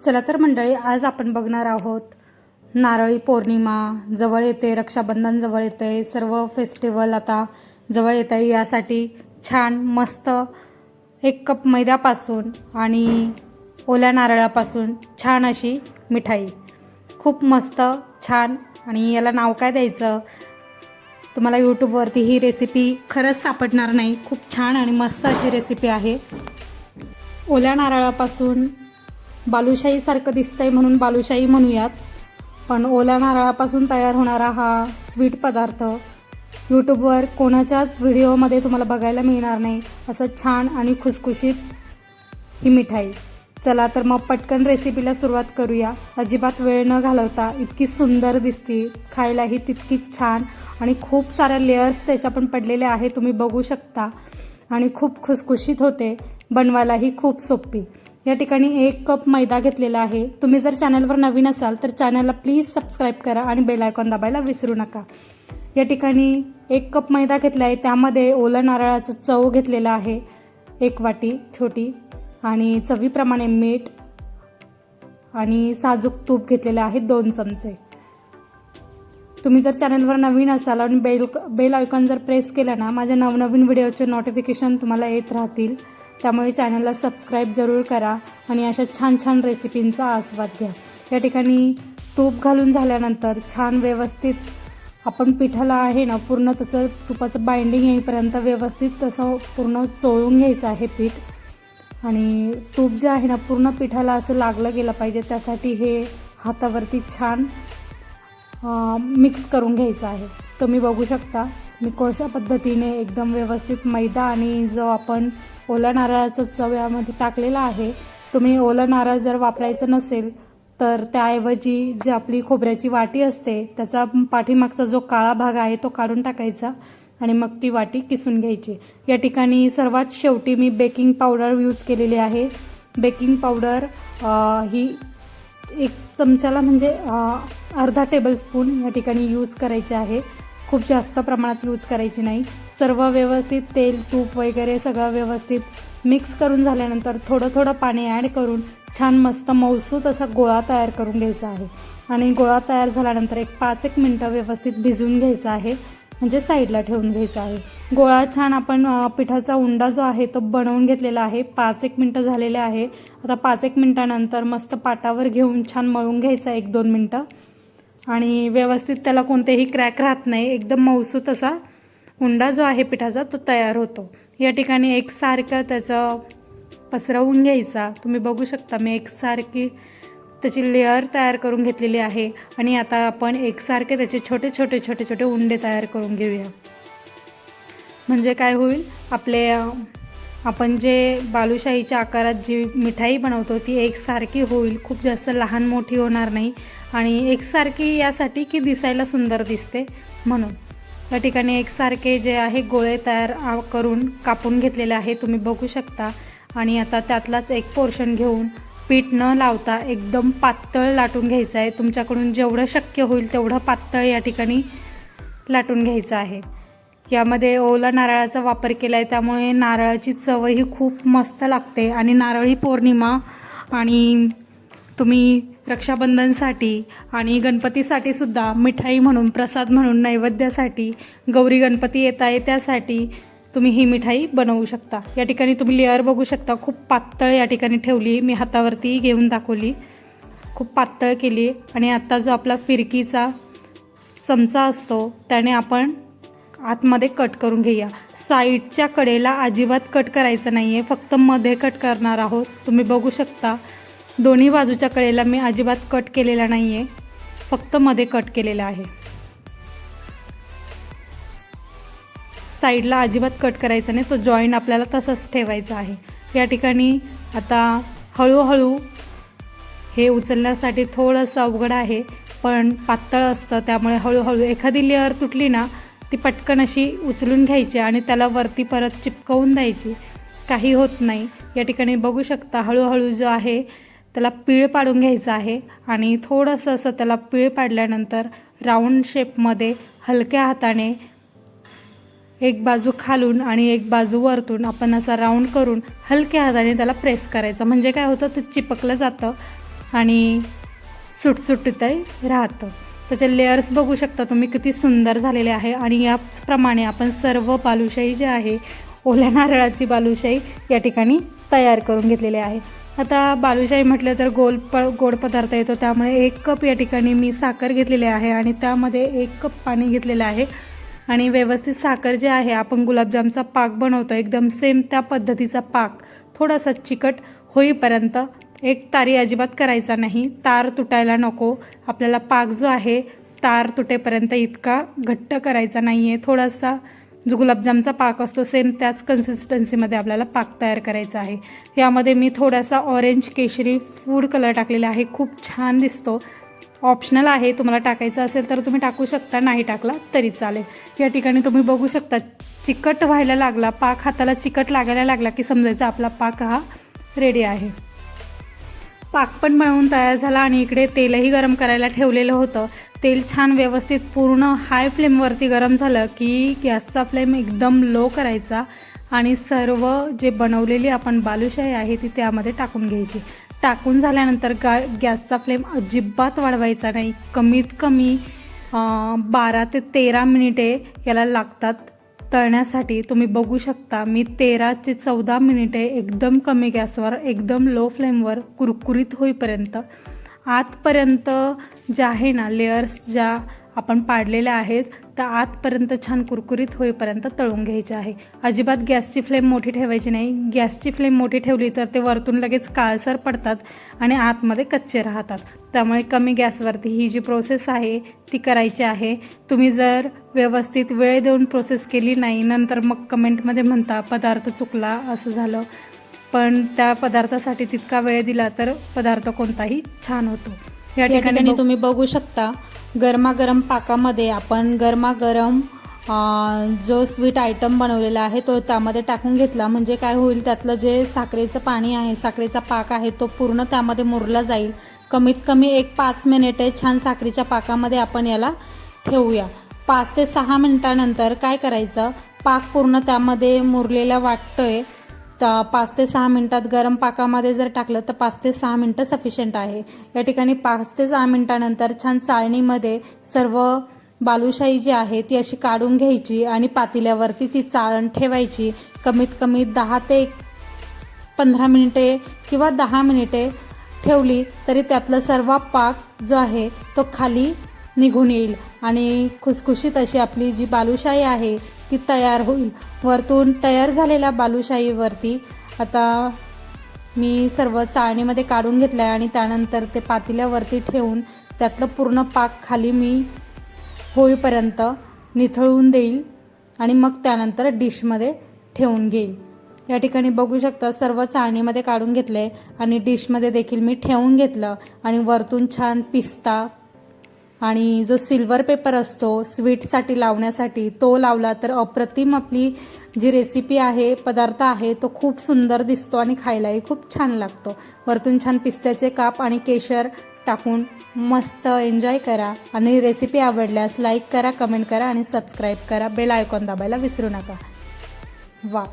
चला तर मंडळी आज आपण बघणार आहोत नारळी पौर्णिमा जवळ येते रक्षाबंधन जवळ येते सर्व फेस्टिवल आता जवळ येत आहे. यासाठी छान मस्त एक कप मैद्यापासून आणि ओल्या नारळापासून छान अशी मिठाई. खूप मस्त छान. आणि याला नाव काय द्यायचं? तुम्हाला यूट्यूबवरती ही रेसिपी खरंच सापडणार नाही. खूप छान आणि मस्त अशी रेसिपी आहे. ओल्या नारळापासून बालुशाहीसारखं दिसतंय म्हणून बालुशाही म्हणूयात. पण ओल्या नारळापासून तयार होणारा हा स्वीट पदार्थ यूट्यूबवर कोणाच्याच व्हिडिओमध्ये तुम्हाला बघायला मिळणार नाही. असं छान आणि खुसखुशीत ही मिठाई. चला तर मग पटकन रेसिपीला सुरुवात करूया. अजिबात वेळ न घालवता इतकी सुंदर दिसती. खायलाही तितकीच छान आणि खूप साऱ्या लेअर्स त्याच्या पण पडलेले आहे तुम्ही बघू शकता. आणि खूप खुसखुशीत होते. बनवायलाही खूप सोपी. या ठिकाणी एक कप मैदा घेतलेला आहे. तुम्ही जर चॅनलवर नवीन असाल तर चॅनलला प्लीज सबस्क्राईब करा आणि बेल आयकॉन दाबायला विसरू नका. या ठिकाणी एक कप मैदा घेतला आहे त्यामध्ये ओलं नारळाचं चव घेतलेला आहे. एक वाटी छोटी आणि चवीप्रमाणे मीठ आणि साजूक तूप घेतलेलं आहे दोन चमचे. तुम्ही जर चॅनलवर नवीन असाल आणि बेल बेल आयकॉन जर प्रेस केला ना माझ्या नवनवीन व्हिडिओचे नोटिफिकेशन तुम्हाला येत राहतील. त्यामुळे चॅनलला सबस्क्राईब जरूर करा आणि अशा छान छान रेसिपींचा आस्वाद घ्या. या ठिकाणी तूप घालून झाल्यानंतर छान व्यवस्थित आपण पिठाला आहे ना पूर्ण त्याचं तुपाचं बाइंडिंग येईपर्यंत व्यवस्थित तसं पूर्ण चोळून घ्यायचं आहे पीठ. आणि तूप जे आहे ना पूर्ण पिठाला असं लागलं गेलं पाहिजे त्यासाठी हे हातावरती छान मिक्स करून घ्यायचं आहे. तुम्ही बघू शकता मी कोळशा पद्धतीने एकदम व्यवस्थित मैदा आणि जो आपण ओला नारळाचं चव यामध्ये टाकलेला आहे. तुम्ही ओला नारळ जर वापरायचं नसेल तर त्याऐवजी जी आपली खोबऱ्याची वाटी असते त्याचा पाठीमागचा जो काळा भाग आहे तो काढून टाकायचा आणि मग ती वाटी किसून घ्यायची. या ठिकाणी सर्वात शेवटी मी बेकिंग पावडर यूज केलेली आहे. बेकिंग पावडर ही एक चमच्याला म्हणजे अर्धा टेबलस्पून या ठिकाणी यूज करायची आहे. खूप जास्त प्रमाणात यूज करायची नाही. सर्व व्यवस्थित तेल तूप वगैरे सगळं व्यवस्थित मिक्स करून झाल्यानंतर थोडं थोडं पाणी ॲड करून छान मस्त मौसूत असा गोळा तयार करून घ्यायचा आहे. आणि गोळा तयार झाल्यानंतर एक पाच एक मिनटं व्यवस्थित भिजवून घ्यायचा आहे. म्हणजे साईडला ठेवून घ्यायचा आहे. गोळा छान आपण पिठाचा उंडा जो आहे तो बनवून घेतलेला आहे. पाच एक मिनटं झालेले आहे. आता पाच एक मिनटानंतर मस्त पाटावर घेऊन छान मळून घ्यायचा एक दोन मिनटं. आणि व्यवस्थित त्याला कोणतेही क्रॅक राहत नाही. एकदम मौसूत असा हुंडा जो आहे पिठाचा तो तयार होतो. या ठिकाणी एकसारखं त्याचं पसरवून घ्यायचा. तुम्ही बघू शकता मी एकसारखी त्याची लेअर तयार करून घेतलेली आहे. आणि आता आपण एकसारखे त्याचे छोटे छोटे छोटे छोटे उंडे तयार करून घेऊया. म्हणजे काय होईल आपले आपण जे बालुशाहीच्या आकारात जी मिठाई बनवतो ती एकसारखी होईल. खूप जास्त लहान मोठी होणार नाही. आणि एकसारखी यासाठी की दिसायला सुंदर दिसते म्हणून. या ठिकाणी एकसारखे जे आहे गोळे तयार करून कापून घेतलेले आहे. तुम्ही बघू शकता. आणि आता त्यातलाच एक पोर्शन घेऊन पीठ न लावता एकदम पातळ लाटून घ्यायचं आहे. तुमच्याकडून जेवढं शक्य होईल तेवढं पातळ या ठिकाणी लाटून घ्यायचं आहे. यामध्ये ओला नारळाचा वापर केला आहे त्यामुळे नारळाची चवही खूप मस्त लागते. आणि नारळी पौर्णिमा आणि तुम्ही रक्षाबंधनसाठी आणि गणपतीसाठी सुद्धा मिठाई म्हणून प्रसाद म्हणून नैवेद्यासाठी गौरी गणपती येत आहे त्यासाठी तुम्ही ही मिठाई बनवू शकता. या ठिकाणी तुम्ही लेअर बघू शकता. खूप पातळ या ठिकाणी ठेवली मी हातावरती घेऊन दाखवली. खूप पातळ केली आणि आत्ता जो आपला फिरकीचा चमचा असतो त्याने आपण आतमध्ये कट करून घेऊया. साईडच्या कडेला अजिबात कट करायचं नाही आहे फक्त मध्ये कट करणार आहोत. तुम्ही बघू शकता. दोन्ही बाजूच्या कडेला मी अजिबात कट केलेला नाही आहे फक्त मध्ये कट केलेला आहे. साईडला अजिबात कट करायचा नाही. तो जॉईंट आपल्याला तसंच ठेवायचा आहे. या ठिकाणी आता हळूहळू हे उचलण्यासाठी थोडंसं अवघड आहे पण पातळ असतं. त्यामुळे हळूहळू एखादी लेअर तुटली ना ती पटकन अशी उचलून घ्यायची आणि त्याला वरती परत चिपकवून द्यायची. काही होत नाही. या ठिकाणी बघू शकता हळूहळू जो आहे त्याला पीळ पाडून घ्यायचं आहे आणि थोडंसं असं त्याला पीळ पाडल्यानंतर राऊंड शेपमध्ये हलक्या हाताने एक बाजू खालून आणि एक बाजू वरतून आपण असा राऊंड करून हलक्या हाताने त्याला प्रेस करायचं. म्हणजे काय होतं ते चिपकलं जातं आणि सुटसुटीतही राहतं. त्याचे लेअर्स बघू शकता तुम्ही किती सुंदर झालेले आहे आणि याप्रमाणे आपण सर्व बालुशाही जे आहे ओल्या नारळाची बालुशाही या ठिकाणी तयार करून घेतलेली आहे. आता बालुशाही म्हटलं तर गोल प गोड पदार्थ येतो. त्यामुळे एक कप या ठिकाणी मी साखर घेतलेली आहे आणि त्यामध्ये एक कप पाणी घेतलेलं आहे. आणि व्यवस्थित साखर जे आहे आपण गुलाबजामचा पाक बनवतो. एकदम सेम त्या पद्धतीचा पाक. थोडासा चिकट होईपर्यंत एक तारी अजिबात करायचा नाही. तार तुटायला नको. आपल्याला पाक जो आहे तार तुटेपर्यंत इतका घट्ट करायचा नाही आहे थोडासा जो गुलाबजामचा पाक असतो सेम त्याच कन्सिस्टन्सीमध्ये आपल्याला पाक तयार करायचा आहे. यामध्ये मी थोडासा ऑरेंज केशरी फूड कलर टाकलेला आहे. खूप छान दिसतो. ऑप्शनल आहे. तुम्हाला टाकायचं असेल तर तुम्ही टाकू शकता. नाही टाकला तरी चालेल. या ठिकाणी तुम्ही बघू शकता चिकट व्हायला लागला. पाक हाताला चिकट लागायला लागला की समजायचं आपला पाक हा रेडी आहे. पाक पण बनवून तयार झाला आणि इकडे तेलही गरम करायला ठेवलेलं होतं. तेल छान व्यवस्थित पूर्ण हाय फ्लेमवरती गरम झालं की गॅसचा फ्लेम एकदम लो करायचा आणि सर्व जे बनवलेली आपण बालुशाही आहे ती त्यामध्ये टाकून घ्यायची. टाकून झाल्यानंतर गा गॅसचा फ्लेम अजिबात वाढवायचा नाही. कमीत कमी बारा ते तेरा मिनिटे याला लागतात तळण्यासाठी. तुम्ही बघू शकता मी तेरा ते चौदा मिनिटे एकदम कमी गॅसवर एकदम लो फ्लेमवर कुरकुरीत होईपर्यंत. आतपर्यंत ज्या आहे ना लेअर्स ज्या आपण पाडलेल्या आहेत त्या आतपर्यंत छान कुरकुरीत होईपर्यंत तळून घ्यायचे आहे. अजिबात गॅसची फ्लेम मोठी ठेवायची नाही. गॅसची फ्लेम मोठी ठेवली तर ते वरतून लगेच काळसर पडतात आणि आतमध्ये कच्चे राहतात. त्यामुळे कमी गॅसवरती ही जी प्रोसेस आहे ती करायची आहे. तुम्ही जर व्यवस्थित वेळ देऊन प्रोसेस केली नाही नंतर मग कमेंटमध्ये म्हणता पदार्थ चुकला असं झालं. पण त्या पदार्थासाठी तितका वेळ दिला तर पदार्थ कोणताही छान होतो. या ठिकाणी तुम्ही बघू शकता गरमागरम पाकामध्ये आपण गरमागरम जो स्वीट आयटम बनवलेला आहे तो त्यामध्ये टाकून घेतला. म्हणजे काय होईल त्यातलं जे साखरेचं पाणी आहे साखरेचा पाक आहे तो पूर्ण त्यामध्ये मुरला जाईल. कमीत कमी एक पाच मिनिटे छान साखरेच्या पाकामध्ये आपण याला ठेवूया. पाच ते सहा मिनिटानंतर काय करायचं पाक पूर्ण त्यामध्ये मुरलेला वाटतोय तर पाच ते सहा मिनटात गरम पाकामध्ये जर टाकलं तर पाच ते सहा मिनटं सफिशियंट आहे. या ठिकाणी पाच ते सहा मिनटानंतर छान चाळणीमध्ये सर्व बालुशाही जी आहे ती अशी काढून घ्यायची आणि पातेल्यावरती ती चाळण ठेवायची. कमीत कमी दहा ते एक पंधरा मिनिटे किंवा दहा मिनिटे ठेवली तरी त्यातलं सर्व पाक जो आहे तो खाली निघून येईल. आणि खुसखुशीत अशी आपली जी बालुशाही आहे ती तयार होईल. वरतून तयार झालेल्या बालुशाहीवरती आता मी सर्व चाळणीमध्ये काढून घेतलं आहे आणि त्यानंतर ते पातेल्यावरती ठेवून त्यातलं पूर्ण पाक खाली मी होईपर्यंत निथळून देईल आणि मग त्यानंतर डिशमध्ये ठेवून घेईल. या ठिकाणी बघू शकता सर्व चाळणीमध्ये काढून घेतले आणि डिशमध्ये देखील मी ठेवून घेतलं आणि वरतून छान पिस्ता आणि जो सिल्वर पेपर असतो स्वीटसाठी लावण्यासाठी तो लावला तर अप्रतिम आपली जी रेसिपी आहे पदार्थ आहे तो खूप सुंदर दिसतो आणि खायलाही खूप छान लागतो. वरतून छान पिस्त्याचे काप आणि केशर टाकून मस्त एन्जॉय करा. आणि रेसिपी आवडल्यास लाईक करा कमेंट करा आणि सबस्क्राईब करा. बेल आयकॉन दाबायला विसरू नका. वा